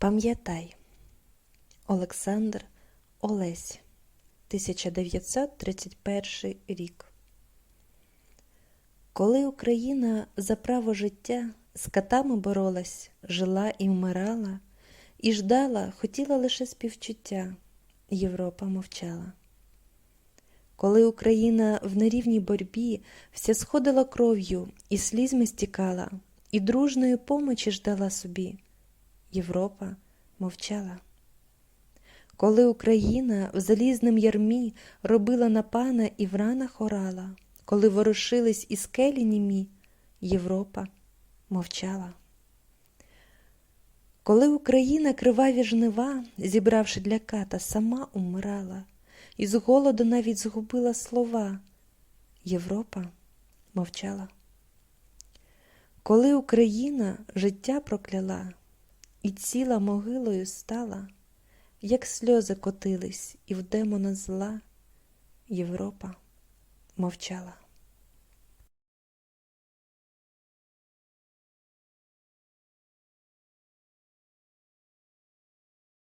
Пам'ятай, Олександр Олесь, 1931 рік. Коли Україна за право життя з катами боролась, жила і вмирала, і ждала, хотіла лише співчуття, Європа мовчала. Коли Україна в нерівній борьбі вся сходила кров'ю і слізьми стікала, і дружної помочі ждала собі, Європа мовчала. Коли Україна в залізним ярмі робила на пана і в ранах орала, коли ворушились і скелі німі, Європа мовчала. Коли Україна криваві жнива, зібравши для ката, сама умирала, і з голоду навіть згубила слова, Європа мовчала. Коли Україна життя прокляла, і ціла могилою стала, як сльози котились, і в демона зла, Європа мовчала.